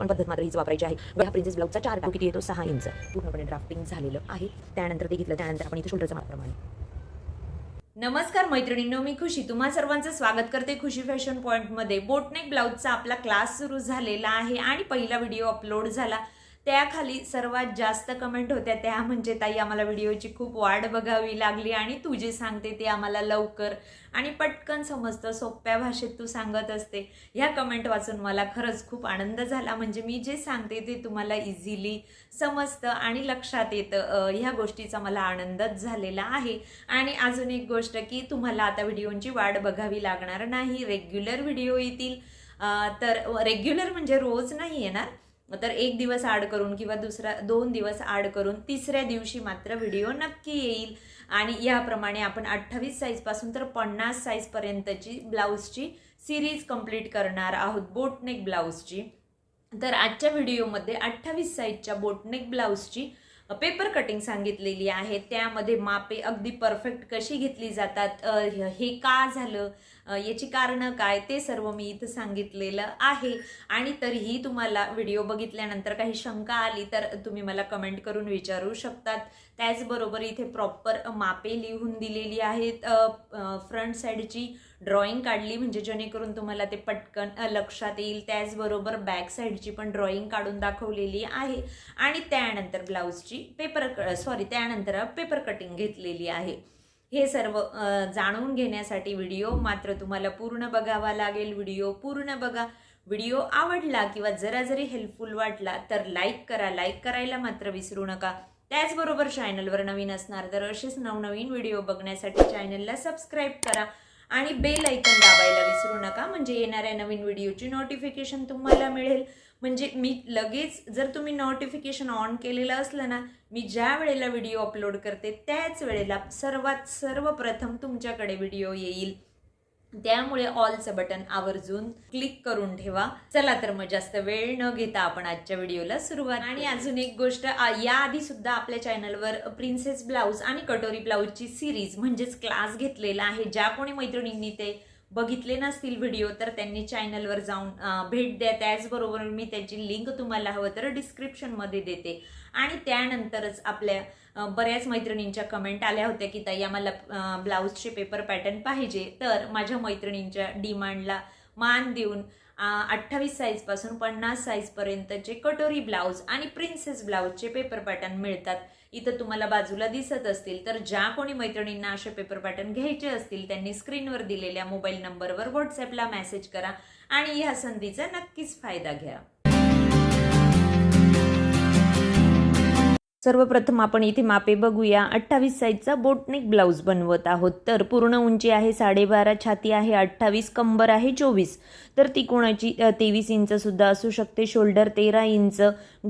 पण पद्धत मात्र हीच वापरायची आहे. ह्या प्रिन्सेस ब्लाउजचा चार टाक किती येतो सहा इंच. पूर्णपणे ड्राफ्टिंग झालेलं आहे. त्यानंतर ते घेतलं. त्यानंतर आपण इथे शोल्डरच्या मापाप्रमाणे नमस्कार मैत्रिणींनो मी खुशी. तुम्हा सर्वांचं स्वागत करते खुशी फॅशन पॉईंटमध्ये बोटनेक ब्लाऊजचा आपला क्लास सुरू झालेला आहे आणि पहिला व्हिडिओ अपलोड झाला. त्याखाली सर्वात जास्त कमेंट होत्या त्या म्हणजे ताई आम्हाला व्हिडिओची खूप वाट बघावी लागली आणि तू जे सांगते ते आम्हाला लवकर आणि पटकन समजतं सोप्या भाषेत तू सांगत असते. ह्या कमेंट वाचून मला खरंच खूप आनंद झाला. म्हणजे मी जे सांगते ते तुम्हाला इझिली समजतं आणि लक्षात येतं. ह्या गोष्टीचा मला आनंदच झालेला आहे. आणि अजून एक गोष्ट की तुम्हाला आता व्हिडिओंची वाट बघावी लागणार नाही. रेग्युलर व्हिडिओ येतील. तर रेग्युलर म्हणजे रोज नाही येणार. तर एक दिवस आड करून किंवा दुसरा दोन दिवस आड करून तिसऱ्या दिवशी मात्र व्हिडिओ नक्की येईल. आणि याप्रमाणे आपण अठ्ठावीस साईजपासून तर पन्नास साईजपर्यंतची ब्लाऊजची सिरीज कंप्लीट करणार आहोत बोटनेक ब्लाऊजची. तर आजच्या व्हिडिओमध्ये अठ्ठावीस साईजच्या बोटनेक ब्लाऊजची पेपर कटिंग सांगितलेली आहे. त्यामध्ये मापे अगदी परफेक्ट कशी घेतली जातात हे का झालं याची कारणं काय ते सर्व मी इथं सांगितलेलं आहे. आणि तरीही तुम्हाला व्हिडिओ बघितल्यानंतर काही शंका आली तर तुम्ही मला कमेंट करून विचारू शकतात. त्याचबरोबर इथे प्रॉपर मापे लिहून दिलेली आहेत. फ्रंट साईडची ड्रॉइंग काढली म्हणजे जेणेकरून तुम्हाला ते पटकन लक्षात येईल. त्याचबरोबर बॅक साईडची पण ड्रॉइंग काढून दाखवलेली आहे. आणि त्यानंतर ब्लाऊजची पेपर सॉरी त्यानंतर पेपर कटिंग घेतलेली आहे. हे सर्व जाणून घेण्यासाठी व्हिडिओ मात्र तुम्हाला पूर्ण बघावा लागेल व्हिडिओ पूर्ण बघा. व्हिडिओ आवडला किंवा जरा जरी हेल्पफुल वाटला तर लाईक करा. लाईक करायला मात्र विसरू नका. त्याचबरोबर चॅनलवर नवीन असणार तर असेच नवनवीन व्हिडिओ बघण्यासाठी चॅनलला सबस्क्राईब करा. आणि बेल ऐकन दाबायला विसरू नका. म्हणजे येणाऱ्या नवीन व्हिडिओची नोटिफिकेशन तुम्हाला मिळेल. म्हणजे मी लगेच जर तुम्ही नोटिफिकेशन ऑन केलेलं असलं ना मी ज्या वेळेला व्हिडिओ अपलोड करते त्याच वेळेला सर्वात सर्वप्रथम तुमच्याकडे व्हिडिओ येईल. त्यामुळे ऑलचं बटन आवर्जून क्लिक करून ठेवा. चला तर मग जास्त वेळ न घेता आपण आजच्या व्हिडिओला सुरुवात आणि अजून एक गोष्ट याआधी सुद्धा आपल्या चॅनलवर प्रिन्सेस ब्लाऊज आणि कटोरी ब्लाऊजची सिरीज म्हणजेच क्लास घेतलेला आहे. ज्या कोणी मैत्रिणींनी ते बघितले नसतील व्हिडिओ तर त्यांनी चॅनलवर जाऊन भेट द्या. त्याचबरोबर मी त्याची लिंक तुम्हाला हवं तर डिस्क्रिप्शनमध्ये देते. आणि त्यानंतरच आपल्या बऱ्याच मैत्रिणींच्या कमेंट आल्या होत्या की ताई आम्हाला ब्लाऊजचे पेपर पॅटर्न पाहिजे. तर माझ्या मैत्रिणींच्या डिमांडला मान देऊन अठ्ठावीस साईजपासून पन्नास साईजपर्यंतचे कटोरी ब्लाऊज आणि प्रिन्सेस ब्लाऊजचे पेपर पॅटर्न मिळतात. इथं तुम्हाला बाजूला दिसत असतील तर ज्या कोणी मैत्रिणींना असे पेपर पॅटर्न घ्यायचे असतील त्यांनी स्क्रीनवर दिलेल्या मोबाईल नंबरवर व्हॉट्सॲपला मेसेज करा आणि ह्या संधीचा नक्कीच फायदा घ्या. सर्वप्रथम आपण इथे मापे बघूया. अठ्ठावीस साईजचा बोटनेक ब्लाऊज बनवत आहोत. तर पूर्ण उंची आहे साडेबारा छाती आहे अठ्ठावीस कंबर आहे चोवीस. तर ती कोणाची? तेवीस इंचसुद्धा असू शकते. शोल्डर तेरा इंच.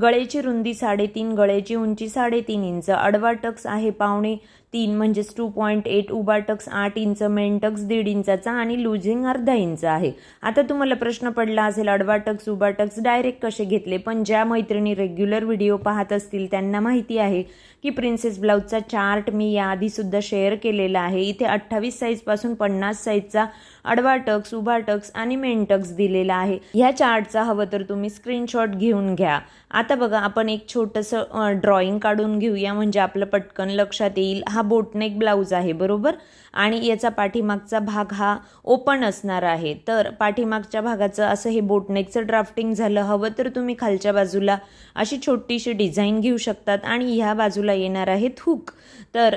गळेची रुंदी साडेतीन गळ्याची उंची साडेतीन इंच. आडवा टक्स आहे पावणे तीन म्हणजेच टू पॉईंट एट उभा टक्स आठ इंच मेन टक्स दीड इंचाचा आणि लुझिंग अर्धा इंच आहे. आता तुम्हाला प्रश्न पडला असेल अडवा टक्स उभा टक्स डायरेक्ट कसे घेतले? पण ज्या मैत्रिणी रेग्युलर व्हिडिओ पाहत असतील त्यांना माहिती आहे की प्रिन्सेस ब्लाऊजचा चार्ट मी याआधीसुद्धा शेअर केलेला आहे. इथे अठ्ठावीस साईजपासून पन्नास साईजचा अडवा टक्स उभा टक्स आणि मेन टक्स दिलेला आहे. ह्या चार्टचा हवं तर तुम्ही स्क्रीनशॉट घेऊन घ्या. आता बघा आपण एक छोटंसं ड्रॉइंग काढून घेऊया. म्हणजे आपलं पटकन लक्षात येईल. हा बोटनेक ब्लाऊज आहे बरोबर? आणि याचा पाठीमागचा भाग हा ओपन असणार आहे. तर पाठीमागच्या भागाचं असं हे बोटनेकचं ड्राफ्टिंग झालं. हवं तर तुम्ही खालच्या बाजूला अशी छोटीशी डिझाईन घेऊ शकतात. आणि ह्या बाजूला येणार आहेत हुक. तर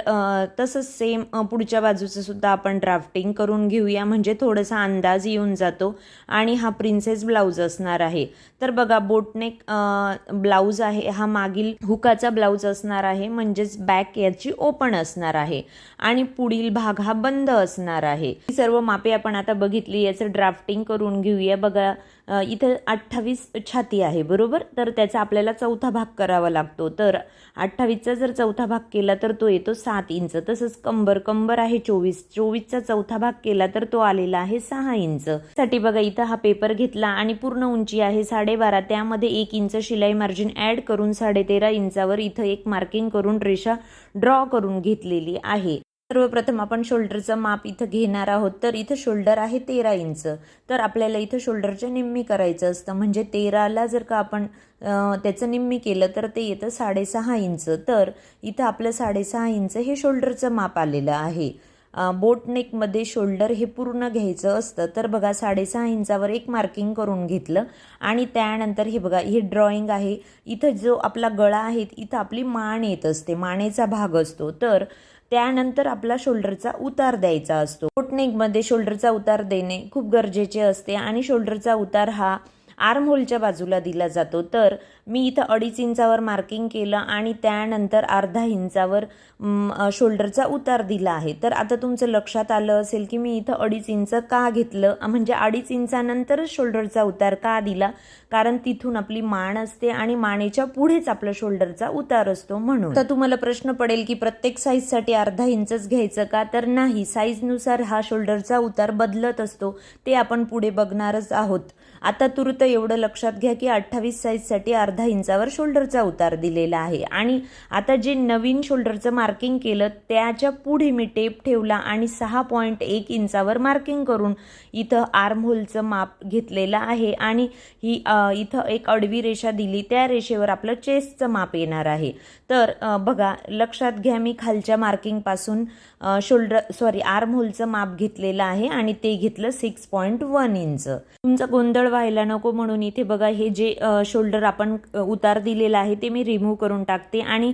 तसंच सेम पुढच्या बाजूचं सुद्धा आपण ड्राफ्टिंग करून घेऊया. म्हणजे थोडासा अंदाज येऊन जातो. आणि हा प्रिन्सेस ब्लाऊज असणार आहे. तर बघा बोटनेक ब्लाऊज आहे. हा मागील हुकाचा ब्लाऊज असणार आहे. म्हणजेच बॅक याची ओपन असणार आहे. आणि पुढील भाग हा बंद असणार आहे. ही सर्व मापे आपण आता बघितली. याचं ड्राफ्टिंग करून घेऊया. बघा इथं अठ्ठावीस छाती आहे. बरोबर? तर त्याचा आपल्याला चौथा भाग करावा लागतो. तर अठ्ठावीसचा जर चौथा भाग केला तर तो येतो सात इंच तसंच कंबर कंबर आहे चोवीस. चोवीसचा चौथा भाग केला तर तो आलेला आहे सहा इंच. साठी बघा इथं हा पेपर घेतला आणि पूर्ण उंची आहे साडेबारा. त्यामध्ये एक इंच शिलाई मार्जिन ऍड करून साडेतेरा इंचावर इथं एक मार्किंग करून रेषा ड्रॉ करून घेतलेली आहे. सर्वप्रथम आपण शोल्डरचं माप इथं घेणार आहोत. तर इथं शोल्डर आहे तेरा इंच. तर आपल्याला इथं शोल्डरच्या निम्मी करायचं असतं. म्हणजे तेराला जर का आपण त्याचं निम्मी केलं तर ते येतं साडेसहा इंच. तर इथं आपलं साडेसहा इंच हे शोल्डरचं माप आलेलं आहे. बोटनेकमध्ये बोट नेकमध्ये शोल्डर हे पूर्ण घ्यायचं असतं. तर बघा साडेसहा इंचावर एक मार्किंग करून घेतलं. आणि त्यानंतर हे बघा हे ड्रॉइंग आहे. इथं जो आपला गळा आहे इथं आपली मान येत असते. मानेचा भाग असतो. तर त्यानंतर आपला शोल्डरचा उतार द्यायचा असतो. बोटनेकमध्ये शोल्डरचा उतार देणे खूप गरजेचे असते आणि शोल्डरचा उतार हा आर्म होलच्या बाजूला दिला जातो. तर मी इथं अडीच इंचावर मार्किंग केलं आणि त्यानंतर अर्धा इंचावर शोल्डरचा उतार दिला आहे. तर आता तुमचं लक्षात आलं असेल की मी इथं अडीच इंच का घेतलं? म्हणजे अडीच इंचानंतरच शोल्डरचा उतार का दिला? कारण तिथून आपली मान असते आणि मानेच्या पुढेच आपला शोल्डरचा उतार असतो म्हणून. तर तुम्हाला प्रश्न पडेल की प्रत्येक साईजसाठी अर्धा इंचच घ्यायचं का? तर नाही. साईजनुसार हा शोल्डरचा उतार बदलत असतो. ते आपण पुढे बघणारच आहोत. आता तुर्त एवढं लक्षात घ्या की अठ्ठावीस साईजसाठी अर्धा इंचावर शोल्डरचा उतार दिलेला आहे. आणि आता जे नवीन शोल्डरचं मार्किंग केलं त्याच्या पुढे मी टेप ठेवला आणि सहा पॉईंट एक इंचावर मार्किंग करून इथं आर्महोलचं माप घेतलेलं आहे. आणि ही इथं एक अडवी रेषा दिली त्या रेषेवर आपलं चेस्टचं माप येणार आहे. तर बघा लक्षात घ्या मी खालच्या मार्किंगपासून शोल्डर सॉरी आर्महोलचं माप घेतलेलं आहे आणि ते घेतलं सिक्स पॉईंट वन इंच तुमचा गोंधळ व्हायला नको म्हणून इथे बघा हे जे शोल्डर आपण उतार दिलेला आहे ते मी रिमूव्ह करून टाकते. आणि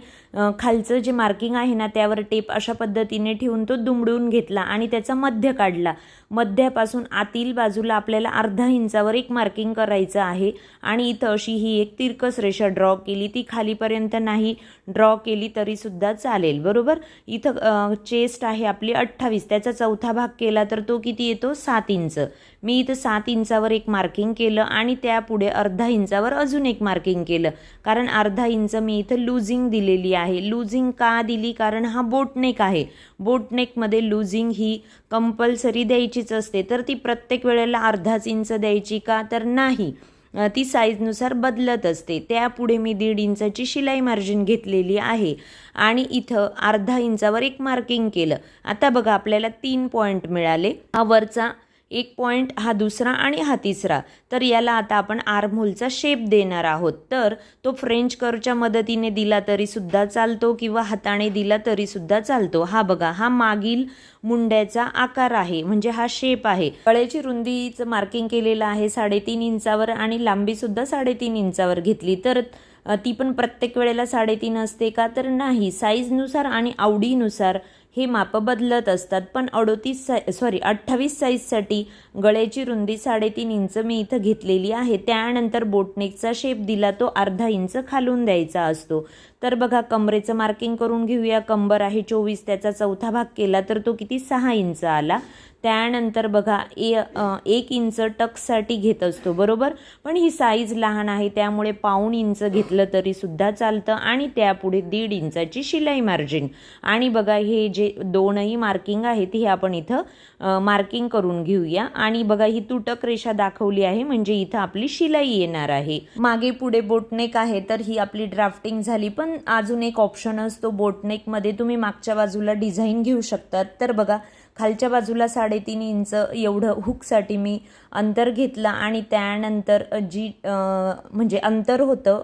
खालचं जे मार्किंग आहे ना त्यावर टेप अशा पद्धतीने ठेवून तो दुमडून घेतला आणि त्याचा मध्य काढला. मध्यापासून आतील बाजूला आपल्याला अर्धा इंचावर एक मार्किंग करायचं आहे. आणि इथं अशी ही एक तिरकस रेषा ड्रॉ केली. ती खालीपर्यंत नाही ड्रॉ केली तरीसुद्धा चालेल. बरोबर? इथं चेस्ट आहे आपली अठ्ठावीस. त्याचा चौथा भाग केला तर तो किती येतो? सात इंच. मी इथं सात इंचावर एक मार्किंग केलं आणि त्यापुढे अर्धा इंचावर अजून एक मार्किंग केलं. कारण अर्धा इंच मी इथं लुझिंग दिलेली आहे. लुझिंग का दिली? कारण हा बोटनेक आहे. बोटनेकमध्ये लुझिंग ही कंपल्सरी द्यायचीच असते तर ती प्रत्येक वेळेला अर्धाच इंच द्यायची का? तर नाही. ती साईजनुसार बदलत असते. त्यापुढे मी दीड इंचाची शिलाई मार्जिन घेतलेली आहे. आणि इथं अर्धा इंचावर एक मार्किंग केलं. आता बघा आपल्याला तीन पॉईंट मिळाले. हा वरचा एक पॉईंट हा दुसरा आणि हा तिसरा. तर याला आता आपण आर्महोलचा शेप देणार आहोत. तर तो फ्रेंच करच्या मदतीने दिला तरीसुद्धा चालतो किंवा हाताने दिला तरीसुद्धा चालतो. हा बघा हा मागील मुंड्याचा आकार आहे. म्हणजे हा शेप आहे. गळ्याची रुंदीचं मार्किंग केलेलं आहे साडेतीन इंचावर आणि लांबीसुद्धा साडेतीन इंचावर घेतली. तर ती पण प्रत्येक वेळेला साडेतीन असते का? तर नाही. साईजनुसार आणि आवडीनुसार हे मापं बदलत असतात. पण अडोतीस साय सॉरी अठ्ठावीस साईजसाठी गळ्याची रुंदी साडेतीन इंच मी इथं घेतलेली आहे. त्यानंतर बोटनेकचा शेप दिला तो अर्धा इंच खालून द्यायचा असतो. तर बघा कमरेचं मार्किंग करून घेऊया. कंबर आहे चोवीस त्याचा चौथा भाग केला तर तो किती? सहा इंच आला. त्यानंतर बघा ए एक इंच टक्ससाठी घेत असतो बरोबर? पण ही साईज लहान आहे त्यामुळे पाऊण इंच घेतलं तरी सुद्धा चालतं आणि त्यापुढे दीड इंचाची शिलाई मार्जिन आणि बघा हे जे दोनही मार्किंग आहेत हे आपण इथं मार्किंग करून घेऊया. आणि बघा ही तुटक रेषा दाखवली आहे म्हणजे इथं आपली शिलाई येणार आहे. मागे पुढे बोटनेक आहे तर ही आपली ड्राफ्टिंग झाली. पण अजून एक ऑप्शन असतो बोटनेकमध्ये तुम्ही मागच्या बाजूला डिझाईन घेऊ शकतात. तर बघा खालच्या बाजूला साडेतीन इंच एवढं हुकसाठी मी अंतर घेतलं आणि त्यानंतर जी म्हणजे अंतर होतं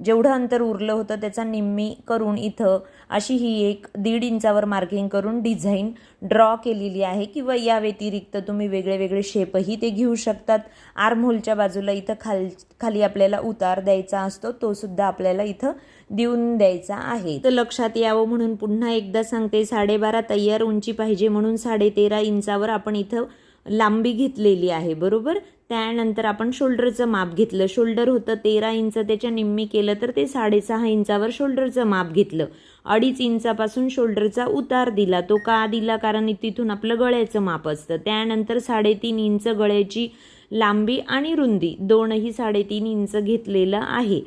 जेवढं अंतर उरलं होतं त्याचा निम्मी करून इथं अशी ही एक दीड इंचावर मार्किंग करून डिझाईन ड्रॉ केलेली आहे किंवा या व्यतिरिक्त तुम्ही वेगळे वेगळे शेपही ते घेऊ शकतात. आर्महोलच्या बाजूला इथं खाल खाली आपल्याला उतार द्यायचा असतो तो सुद्धा आपल्याला इथं देऊन द्यायचा आहे. तर लक्षात यावं म्हणून पुन्हा एकदा सांगते साडेबारा तयार उंची पाहिजे म्हणून साडेतेरा इंचावर आपण इथं लांबी घेतलेली आहे बरोबर? त्यानंतर आपण शोल्डरचं माप घेतलं. शोल्डर होतं तेरा इंच त्याच्या निम्मी केलं तर ते साडेसहा इंचावर शोल्डरचं माप घेतलं. अडीच इंचापासून शोल्डरचा उतार दिला. तो का दिला? कारण तिथून आपलं गळ्याचं माप असतं. त्यानंतर साडेतीन इंच गळ्याची लांबी आणि रुंदी दोनही साडेतीन इंच घेतलेलं आहे.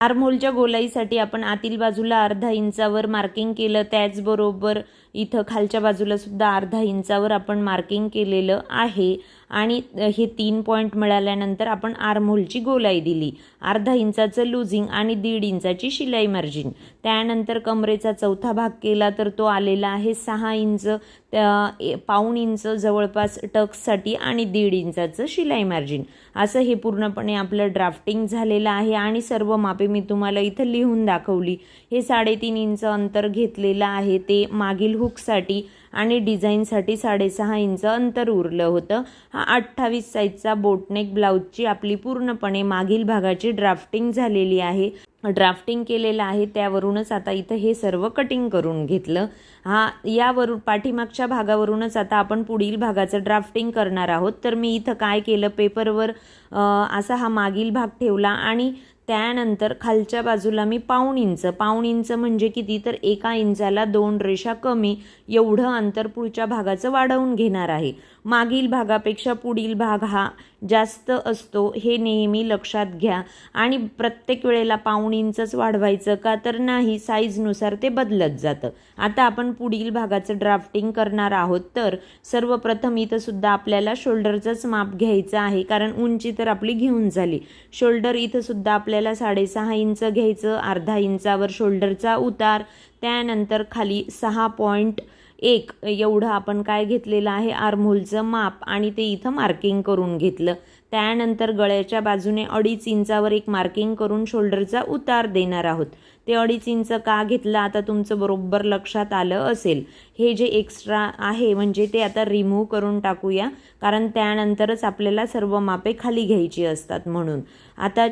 आर्महोलच्या गोलाईसाठी आपण आतील बाजूला अर्धा इंचावर मार्किंग केलं. त्याचबरोबर इथं खालच्या बाजूला सुद्धा अर्धा इंचावर आपण मार्किंग केलेलं आहे. आणि हे तीन पॉईंट मिळाल्यानंतर आपण आर्महोलची गोलाई दिली. अर्धा इंचाचं लुझिंग आणि दीड इंचाची शिलाई मार्जिन त्यानंतर कमरेचा चौथा भाग केला तर तो आलेला आहे सहा इंच त्या ए- पाऊण इंच जवळपास टक्ससाठी आणि दीड इंचाचं शिलाई मार्जिन असं हे पूर्णपणे आपलं ड्राफ्टिंग झालेलं आहे. आणि सर्व मापे मी तुम्हाला इथं लिहून दाखवली. हे साडेतीन इंच अंतर घेतलेलं आहे. ते मागील हुकसाठी आणि डिझाईनसाठी साडेसहा इंच अंतर उरलं होतं. हा अठ्ठावीस साईजचा बोटनेक ब्लाऊजची आपली पूर्णपणे मागील भागाची ड्राफ्टिंग झालेली आहे. ड्राफ्टिंग केलेलं आहे त्यावरूनच आता इथं हे सर्व कटिंग करून घेतलं. हा यावरून पाठीमागच्या भागावरूनच आता आपण पुढील भागाचं ड्राफ्टिंग करणार आहोत. तर मी इथं काय केलं पेपरवर असा हा मागील भाग ठेवला आणि त्यानंतर खालच्या बाजूला मी पाऊण इंच पाऊण इंच म्हणजे किती? तर एका इंचाला दोन रेषा कमी एवढं अंतर पुढच्या भागाचं वाढवून घेणार आहे. मागील भागापेक्षा पुढील भाग हा जास्त असतो हे नेहमी लक्षात घ्या. आणि प्रत्येक वेळेला पाऊण इंचच वाढवायचं का तर नाही साईजनुसार ते बदलत जातं. आता आपण पुढील भागाचं ड्राफ्टिंग करणार आहोत तर सर्वप्रथम इथं सुद्धा आपल्याला शोल्डरचंच माप घ्यायचं आहे कारण उंची तर आपली घेऊन झाली. शोल्डर इथं सुद्धा आपल्याला साडेसहा इंच घ्यायचं अर्धा इंचावर शोल्डरचा उतार त्यानंतर खाली सहा पॉईंट एक एवढं आपण काय घेतलेलं आहे? आर्महोलचं माप आणि ते इथं मार्किंग करून घेतलं. त्यानंतर गळ्याच्या बाजूने अडीच इंचावर एक मार्किंग करून शोल्डरचा उतार देणार आहोत. ते अडीच इंच का घेतलं आता तुमचं बरोबर लक्षात आलं असेल. हे जे एक्स्ट्रा आहे म्हणजे ते आता रिमूव्ह करून टाकूया कारण त्यानंतरच आपल्याला सर्व मापे खाली घ्यायची असतात म्हणून. आता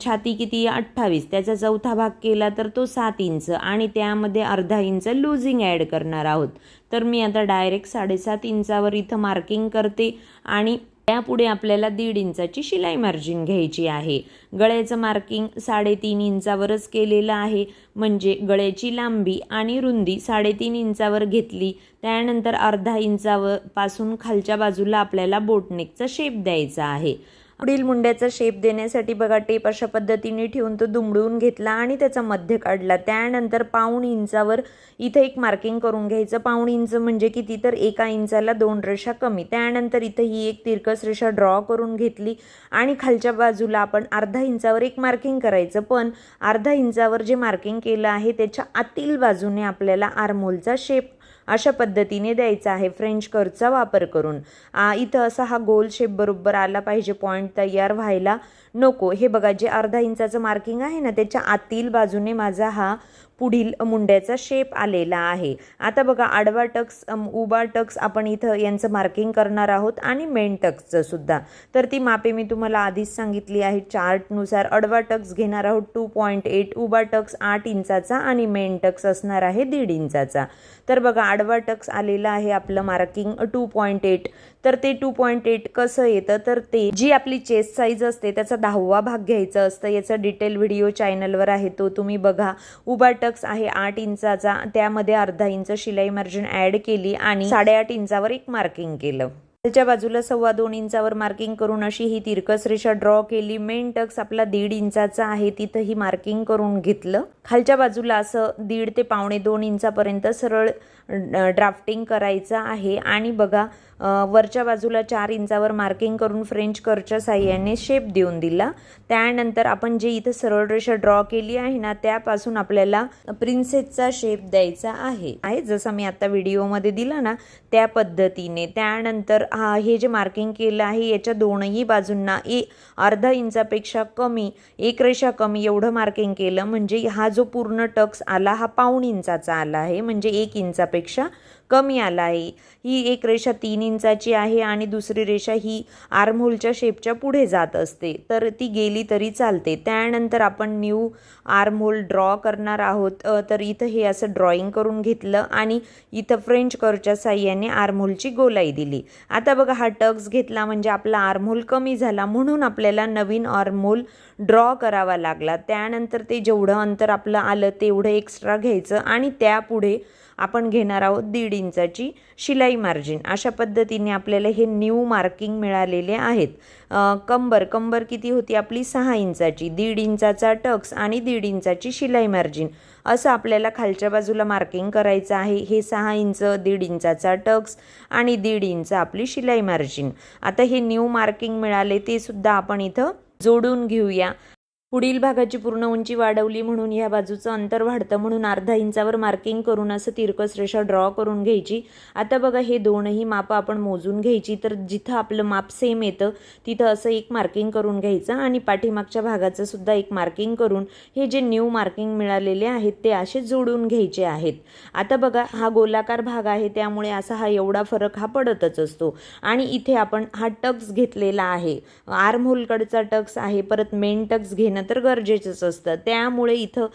छाती किती? आहे अठ्ठावीस. त्याचा चौथा भाग केला तर तो सात इंच आणि त्यामध्ये अर्धा इंच लूझिंग ॲड करणार आहोत. तर मी आता डायरेक्ट साडेसात इंचावर इथं मार्किंग करते आणि त्यापुढे आपल्याला दीड इंचाची शिलाई मार्जिन घ्यायची आहे. गळ्याचं मार्किंग साडेतीन इंचावरच केलेलं आहे. म्हणजे गळ्याची लांबी आणि रुंदी साडेतीन इंचावर घेतली. त्यानंतर अर्धा इंचावर पासून खालच्या बाजूला आपल्याला बोटनेकचा शेप द्यायचा आहे. पुढील मुंड्याचा शेप देण्यासाठी बघा टेप अशा पद्धतीने ठेवून तो दुमडून घेतला आणि त्याचा मध्य काढला. त्यानंतर पाऊण इंचावर इथं एक मार्किंग करून घ्यायचं. पाऊण इंच म्हणजे किती? तर एका इंचाला दोन रेषा कमी. त्यानंतर इथं ही एक तिरकस रेषा ड्रॉ करून घेतली आणि खालच्या बाजूला आपण अर्धा इंचावर एक मार्किंग करायचं. पण अर्धा इंचावर जे मार्किंग केलं आहे त्याच्या आतील बाजूने आपल्याला आर्मोलचा शेप अशा पद्धतीने द्यायचा आहे. फ्रेंच कर्वचा वापर करून. आ, इथं असा हा गोल शेप बरोबर आला पाहिजे. पॉईंट तयार व्हायला नको. हे बघा जे अर्धा इंचाचं मार्किंग आहे ना त्याच्या आतील बाजूने माझा हा पुढील मुंड्याचा शेप आलेला आहे. आता बघा आडवा टक्स अम, उभा टक्स आपण इथं यांचं मार्किंग करणार आहोत आणि मेन टक्सचं सुद्धा. तर ती मापे मी तुम्हाला आधीच सांगितली आहे. चार्टनुसार अडवा टक्स घेणार आहोत टू पॉईंट एट उभा टक्स आठ इंचाचा आणि मेन टक्स असणार आहे दीड इंचाचा. तर बघा आडवा टक्स आलेला आहे आपलं मार्किंग टू पॉईंट एट तर ते टू पॉईंट एट कसं येतं? तर ते जी आपली चेस्ट साईज असते त्याचा दहावा भाग घ्यायचा असतं. याचा डिटेल व्हिडिओ चॅनलवर आहे तो. तुम्ही बघा. उभा टक्स आहे आठ इंचाचा. त्यामध्ये अर्धा इंच शिलाई मार्जिन ॲड केली आणि साडेआठ इंचावर एक मार्किंग केलं. खालच्या बाजूला सव्वा दोन इंचावर मार्किंग करून अशी ही तिरकस रेषा ड्रॉ केली. मेन टक्स आपला दीड इंचाचा आहे तिथं ही मार्किंग करून घेतलं. खालच्या बाजूला असं दीड ते पावणे दोन इंचापर्यंत सरळ ड्राफ्टिंग करायचं आहे. आणि बघा वरच्या बाजूला चार इंचावर मार्किंग करून फ्रेंच करच्या साह्याने शेप देऊन दिला. त्यानंतर आपण जे इथं सरळ रेषा ड्रॉ केली आहे ना त्यापासून आपल्याला प्रिन्सेसचा शेप द्यायचा आहे. आहे जसं मी आता व्हिडिओमध्ये दिला ना त्या पद्धतीने. त्यानंतर हा हे जे मार्किंग केलं आहे याच्या दोनही बाजूंना ए अर्धा इंचापेक्षा कमी एक रेषा कमी एवढं मार्किंग केलं. म्हणजे हा जो पूर्ण टक्स आला हा पाऊण इंचाचा आला आहे. म्हणजे एक इंचापेक्षा कमी आला आहे. ही एक रेषा तीन इंचाची आहे आणि दुसरी रेषा ही आर्महोलच्या शेपच्या पुढे जात असते. तर ती गेली तरी चालते. त्यानंतर आपण न्यू आर्महोल ड्रॉ करणार आहोत. तर इथं हे असं ड्रॉइंग करून घेतलं आणि इथं फ्रेंच करच्या साह्याने आर्महोलची गोलाई दिली. आता बघा हा टक्स घेतला म्हणजे आपला आर्महोल कमी झाला म्हणून आपल्याला नवीन आर्महोल ड्रॉ करावा लागला. त्यानंतर ते जेवढं अंतर आपलं आलं तेवढं एक्स्ट्रा घ्यायचं आणि त्यापुढे आपण घेणार आहोत दीड इंचाची शिलाई मार्जिन अशा पद्धतीने आपल्याला हे न्यू मार्किंग मिळालेले आहेत. कंबर कंबर किती होती आपली? सहा इंचाची. दीड इंचाचा टक्स आणि दीड इंचाची शिलाई मार्जिन असं आपल्याला खालच्या बाजूला मार्किंग करायचं आहे. हे सहा इंच दीड इंचाचा टक्स आणि दीड इंच आपली शिलाई मार्जिन आता हे न्यू मार्किंग मिळाले ते सुद्धा आपण इथं जोडून घेऊया. पुढील भागाची पूर्ण उंची वाढवली म्हणून ह्या बाजूचं अंतर वाढतं म्हणून अर्धा इंचावर मार्किंग करून असं तिरकस रेषा ड्रॉ करून घ्यायची. आता बघा हे दोनही मापं आपण मोजून घ्यायची. तर जिथं आपलं माप सेम येतं तिथं असं एक मार्किंग करून घ्यायचं आणि पाठीमागच्या भागाचं सुद्धा एक मार्किंग करून हे जे न्यू मार्किंग मिळालेले आहेत ते असे जोडून घ्यायचे आहेत. आता बघा हा गोलाकार भाग आहे त्यामुळे असा हा एवढा फरक हा पडतच असतो. आणि इथे आपण हा टक्स घेतलेला आहे. आर्म होलकडचा टक्स आहे परत मेन टक्स घेणं तर गरजेचंच असतं. त्यामुळे इथं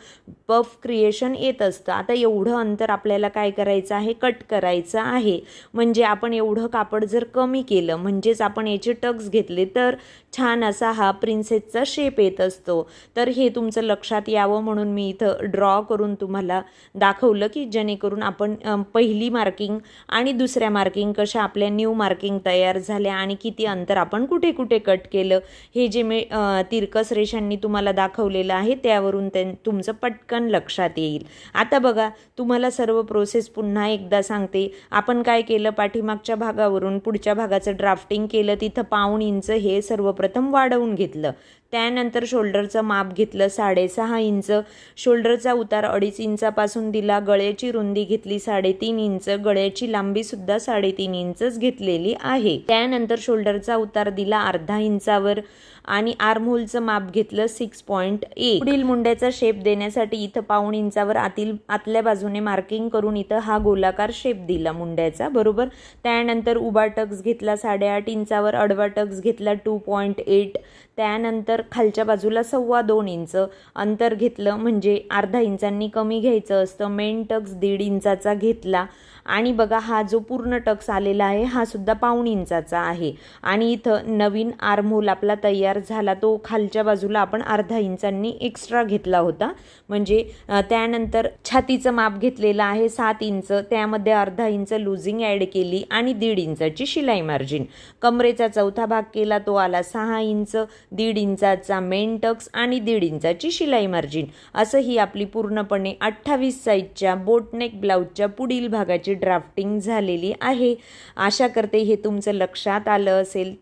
पफ क्रिएशन येत असतं. आता एवढं अंतर आपल्याला काय करायचं आहे? कट करायचं आहे. म्हणजे आपण एवढं कापड जर कमी केलं म्हणजेच आपण याचे टक्स घेतले तर छान असा हा प्रिन्सेसचा शेप येत असतो. तर हे तुमचं लक्षात यावं म्हणून मी इथं ड्रॉ करून तुम्हाला दाखवलं की जेणेकरून आपण पहिली मार्किंग आणि दुसऱ्या मार्किंग कशा आपल्या न्यू मार्किंग तयार झाल्या आणि किती अंतर आपण कुठे कुठे कट केलं. हे जे मी तिरकस रेषांनी तुम्हाला दाखवलेलं आहे त्यावरून ते तुमचं पटकन लक्षात येईल. आता बघा तुम्हाला सर्व प्रोसेस पुन्हा एकदा सांगते. आपण काय केलं? पाठीमागच्या भागावरून पुढच्या भागाचं ड्राफ्टिंग केलं. तिथं पाऊण इंच हे सर्वप्रथम वाढवून घेतलं. त्यानंतर शोल्डरचं माप घेतलं साडेसहा इंच. शोल्डरचा उतार अडीच इंचापासून दिला. गळ्याची रुंदी घेतली साडेतीन इंच. गळ्याची लांबीसुद्धा साडेतीन इंचच घेतलेली आहे. त्यानंतर शोल्डरचा उतार दिला अर्धा इंचावर आणि आर्महोलचं माप घेतलं सिक्स पॉईंट एक. पुढील मुंड्याचा शेप देण्यासाठी इथं पाऊण इंचावर आतील आतल्या बाजूने मार्किंग करून इथं हा गोलाकार शेप दिला मुंड्याचा. बरोबर? त्यानंतर उभा टक्स घेतला साडेआठ इंचावर अडवा टक्स घेतला टू पॉईंट एट. त्यानंतर खालच्या बाजूला सव्वा दोन इंच अंतर घेतलं म्हणजे अर्धा इंचांनी कमी घ्यायचं असतं. मेन टक्स दीड इंचाचा घेतला. आणि बघा हा जो पूर्ण टक्स आलेला आहे हा सुद्धा पाऊण इंचाचा आहे. आणि इथं नवीन आर्महोल आपला तयार झाला. तो खालच्या बाजूला आपण अर्धा इंचांनी एक्स्ट्रा घेतला होता. म्हणजे त्यानंतर छातीचं माप घेतलेलं आहे सात इंच. त्यामध्ये अर्धा इंच लुझिंग ॲड केली आणि दीड इंचाची शिलाई मार्जिन कमरेचा चौथा भाग केला तो आला सहा इंच. दीड इंचाचा मेन टक्स आणि दीड इंचाची शिलाई मार्जिन असं ही आपली पूर्णपणे अठ्ठावीस साईजच्या बोटनेक ब्लाऊजच्या पुढील भागाची ड्राफ्टिंग झालेली आहे. आशा करते हे तुमचं लक्षात आलं असेल.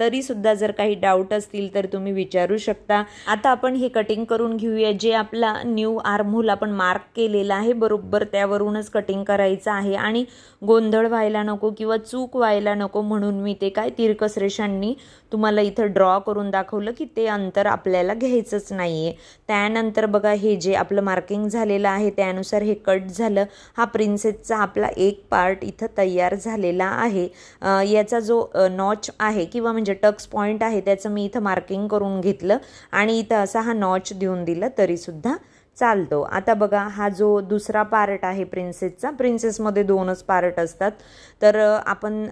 तरीसुद्धा जर काही डाऊट असतील तर तुम्ही विचारू शकता. आता आपण हे कटिंग करून घेऊया. जे आपला न्यू आर्महोल आपण मार्क केलेला आहे बरोबर त्यावरूनच कटिंग करायचं आहे. आणि गोंधळ व्हायला नको किंवा चूक व्हायला नको म्हणून मी ते काय तिरकस रेषांनी तुम्हाला इथं ड्रॉ करून दाखवलं की ते अंतर आपल्याला घ्यायचंच नाही आहे त्यानंतर बघा हे जे आपलं मार्किंग झालेलं आहे त्यानुसार हे कट झालं. हा प्रिन्सेसचा आपला एक पार्ट इथं तयार झालेला आहे. याचा जो नॉच आहे किंवा म्हणजे टक्स पॉईंट आहे त्याचं मी इथं मार्किंग करून घेतलं आणि इथं असा हा नॉच देऊन दिला तरीसुद्धा चालतो. आता बघा हा जो दुसरा पार्ट आहे प्रिन्सेसचा प्रिन्सेसमध्ये दोनच पार्ट असतात. तर आपण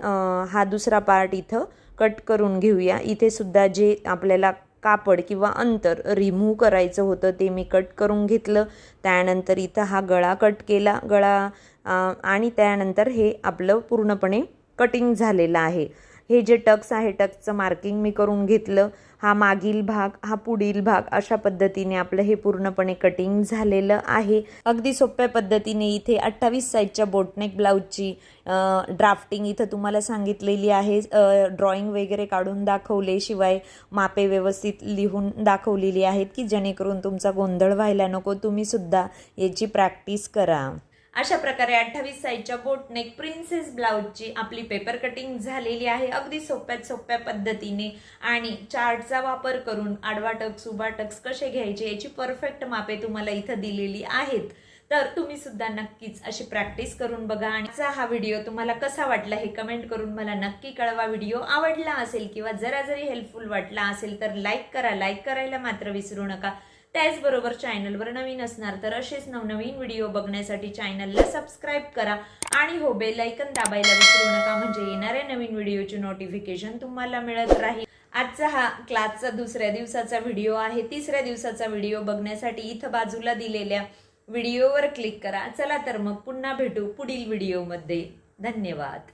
हा दुसरा पार्ट इथं कट करून घेऊया. इथे सुद्धा जे आपल्याला कापड किंवा अंतर रिमूव्ह करायचं होतं ते मी कट करून घेतलं. त्यानंतर इथं हा गळा कट केला. गळा आणि त्यानंतर हे आपलं पूर्णपणे कटिंग झालेलं आहे. हे जे टक्स आहे टक्सचं मार्किंग मी करून घेतलं. हा मागील भाग हा पुढील भाग अशा पद्धतीने आपलं हे पूर्णपणे कटिंग झालेलं आहे. अगदी सोप्या पद्धतीने इथे अठ्ठावीस साईजच्या बोटनेक ब्लाऊजची ड्राफ्टिंग इथं तुम्हाला सांगितलेली आहे. ड्रॉइंग वगैरे काढून दाखवले शिवाय मापे व्यवस्थित लिहून दाखवलेली आहेत की जेणेकरून तुमचा गोंधळ व्हायला नको. तुम्हीसुद्धा याची प्रॅक्टिस करा. अशा प्रकारे अठ्ठावीस साईजच्या बोटनेक प्रिन्सेस ब्लाऊजची आपली पेपर कटिंग झालेली आहे. अगदी सोप्यात सोप्या पद्धतीने आणि चार्टचा वापर करून आडवा टक्स उभा टक्स कसे घ्यायचे याची परफेक्ट मापे तुम्हाला इथं दिलेली आहेत. तर तुम्ही सुद्धा नक्कीच अशी प्रॅक्टिस करून बघा आणि हा व्हिडिओ तुम्हाला कसा वाटला हे कमेंट करून मला नक्की कळवा. व्हिडिओ आवडला असेल किंवा जरा जरी हेल्पफुल वाटला असेल तर लाईक करा. लाईक करायला मात्र विसरू नका. त्याचबरोबर चॅनलवर नवीन असणार तर असेच नवनवीन व्हिडिओ बघण्यासाठी चॅनलला सबस्क्राईब करा. आणि हो बेलायकन दाबायला विसरू नका म्हणजे येणाऱ्या नवीन व्हिडिओची नोटिफिकेशन तुम्हाला मिळत राहील. आजचा हा क्लासचा दुसऱ्या दिवसाचा व्हिडिओ आहे. तिसऱ्या दिवसाचा व्हिडिओ बघण्यासाठी इथं बाजूला दिलेल्या व्हिडिओवर क्लिक करा. चला तर मग पुन्हा भेटू पुढील व्हिडिओमध्ये. धन्यवाद.